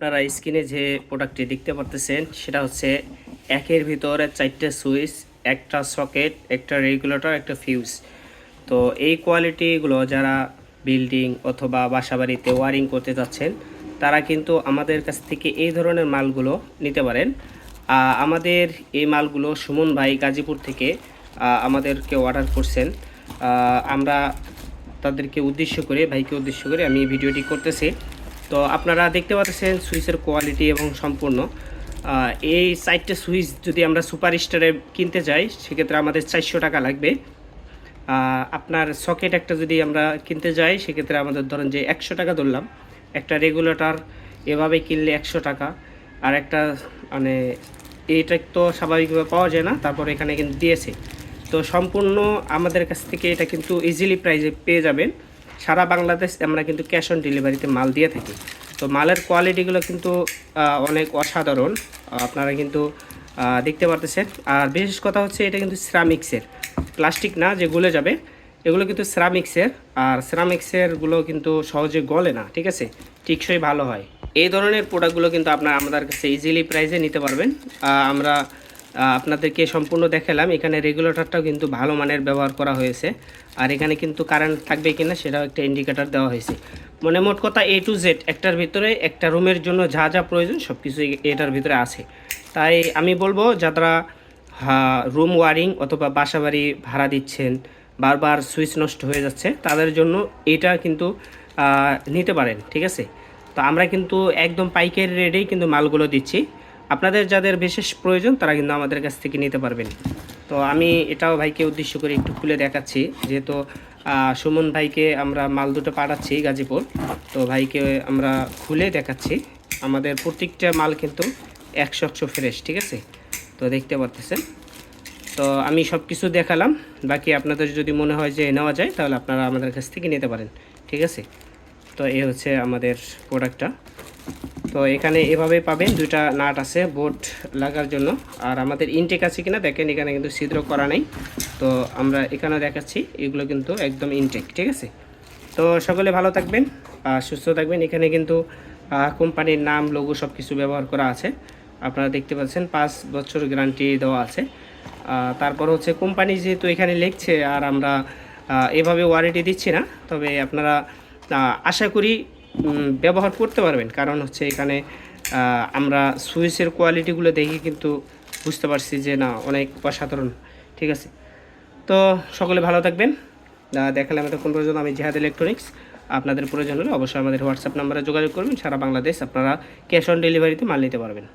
আপনারা স্ক্রিনে যে প্রোডাক্টটি দেখতে পারতেছেন, সেটা হচ্ছে একের ভিতরে চারটে সুইচ, একটা সকেট, একটা রেগুলেটর একটা ফিউজ তো এই কোয়ালিটিগুলো যারা বিল্ডিং অথবা বাসাবাড়িতে ওয়ারিং করতে যাচ্ছেন তারা কিন্তু আমাদের কাছ থেকে এই ধরনের মালগুলো নিতে পারেন। আমাদের এই মালগুলো সুমন ভাই গাজীপুর থেকে আমাদেরকে অর্ডার করছেন। আমরা তাদেরকে উদ্দেশ্য করে, ভাইকে উদ্দেশ্য করে আমি ভিডিওটি করতেছি। তো আপনারা দেখতে পাচ্ছেন সুইচের কোয়ালিটি এবং সম্পূর্ণ। এই চারটে সুইচ যদি আমরা সুপার স্টারে কিনতে যাই, সেক্ষেত্রে আমাদের চারশো টাকা লাগবে। আপনার সকেট একটা যদি আমরা কিনতে যাই, সেক্ষেত্রে আমাদের ধরেন যে একশো টাকা ধরলাম। একটা রেগুলেটর এভাবে কিনলে একশো টাকা। আর একটা মানে এইটা তো স্বাভাবিকভাবে পাওয়া যায় না, তারপর এখানে কিন্তু দিয়েছে। তো সম্পূর্ণ আমাদের কাছ থেকে এটা কিন্তু ইজিলি প্রাইজে পেয়ে যাবেন। সারা বাংলাদেশ আমরা কিন্তু ক্যাশ অন ডেলিভারিতে মাল দিয়ে থাকি। তো মালের কোয়ালিটিগুলো কিন্তু অনেক অসাধারণ, আপনারা কিন্তু দেখতে পারতেছেন। আর বিশেষ কথা হচ্ছে এটা কিন্তু সিরামিক্সের প্লাস্টিক না যে গলে যাবে, এগুলো কিন্তু সিরামিক্সের আর সিরামিক্সেরগুলো কিন্তু সহজে গলে না, ঠিক আছে? টিকসই ভালো হয়। এই ধরনের প্রোডাক্টগুলো কিন্তু আপনারা আমাদের কাছে ইজিলি প্রাইসে নিতে পারবেন। আমরা আপনাদেরকে সম্পূর্ণ দেখালাম। এখানে রেগুলেটরটাও কিন্তু ভালো মানের ব্যবহার করা হয়েছে। আর এখানে কিন্তু কারেন্ট থাকবে কিনা সেটাও একটা ইন্ডিকেটর দেওয়া হয়েছে। মনে মোট কথা এ টু জেড একটার ভিতরে একটা রুমের জন্য যা যা প্রয়োজন সব কিছু এটার ভিতরে আছে। তাই আমি বলব, যারা রুম ওয়ারিং অথবা বাসাবাড়ি ভাড়া দিচ্ছেন, বারবার সুইচ নষ্ট হয়ে যাচ্ছে, তাদের জন্য এটা কিন্তু নিতে পারেন, ঠিক আছে? তো আমরা কিন্তু একদম পাইকারি রেটেই কিন্তু মালগুলো দিচ্ছি। আপনাদের যাদের বিশেষ প্রয়োজন, তারা কিন্তু আমাদের কাছ থেকে নিতে পারবেন। তো আমি এটাও ভাইকে উদ্দেশ্য করে একটু খুলে দেখাচ্ছি, যেহেতু সুমন ভাইকে আমরা মাল দুটো পাঠাচ্ছি গাজীপুর, তো ভাইকে আমরা খুলে দেখাচ্ছি। আমাদের প্রত্যেকটা মাল কিন্তু একশো একশো ফ্রেশ, ঠিক আছে? তো দেখতে পারতেছেন। তো আমি সব কিছু দেখালাম, বাকি আপনাদের যদি মনে হয় যে নেওয়া যায়, তাহলে আপনারা আমাদের কাছ থেকে নিতে পারেন, ঠিক আছে? তো এই হচ্ছে আমাদের প্রোডাক্টটা। তো এখানে এভাবে পাবেন, দুইটা নাট আছে বোট লাগার জন্য। আর আমাদের ইনটেক আছে কিনা দেখেন, এখানে কিন্তু ছিদ্র করা নেই। তো আমরা এখানে দেখাচ্ছি, এগুলো কিন্তু একদম ইনটেক, ঠিক আছে? তো সকলে ভালো থাকবেন, আর সুস্থ থাকবেন। এখানে কিন্তু কোম্পানির নাম, লোগো সব কিছু ব্যবহার করা আছে। আপনারা দেখতে পাচ্ছেন, পাঁচ বছর গ্যারান্টি দেওয়া আছে। তারপর হচ্ছে কোম্পানি যেহেতু এখানে লিখছে, আর আমরা এভাবে ওয়ারেন্টি দিচ্ছি না, তবে আপনারা আহ, আশা করি ব্যবহার করতে পারবেন। কারণ হচ্ছে এখানে আমরা সুইচের কোয়ালিটিগুলো দেখে কিন্তু বুঝতে পারছি যে না অনেক অসাধারণ। ঠিক আছে? তো সকলে ভালো থাকবেন। আহ, দেখালাম এতক্ষণ পর্যন্ত আমি জিহাদ ইলেকট্রনিক্স আপনাদের প্রয়োজন হলে অবশ্যই আমাদের হোয়াটসঅ্যাপ নাম্বারে যোগাযোগ করবেন। সারা বাংলাদেশ আপনারা ক্যাশ অন ডেলিভারিতে মাল নিতে পারবেন।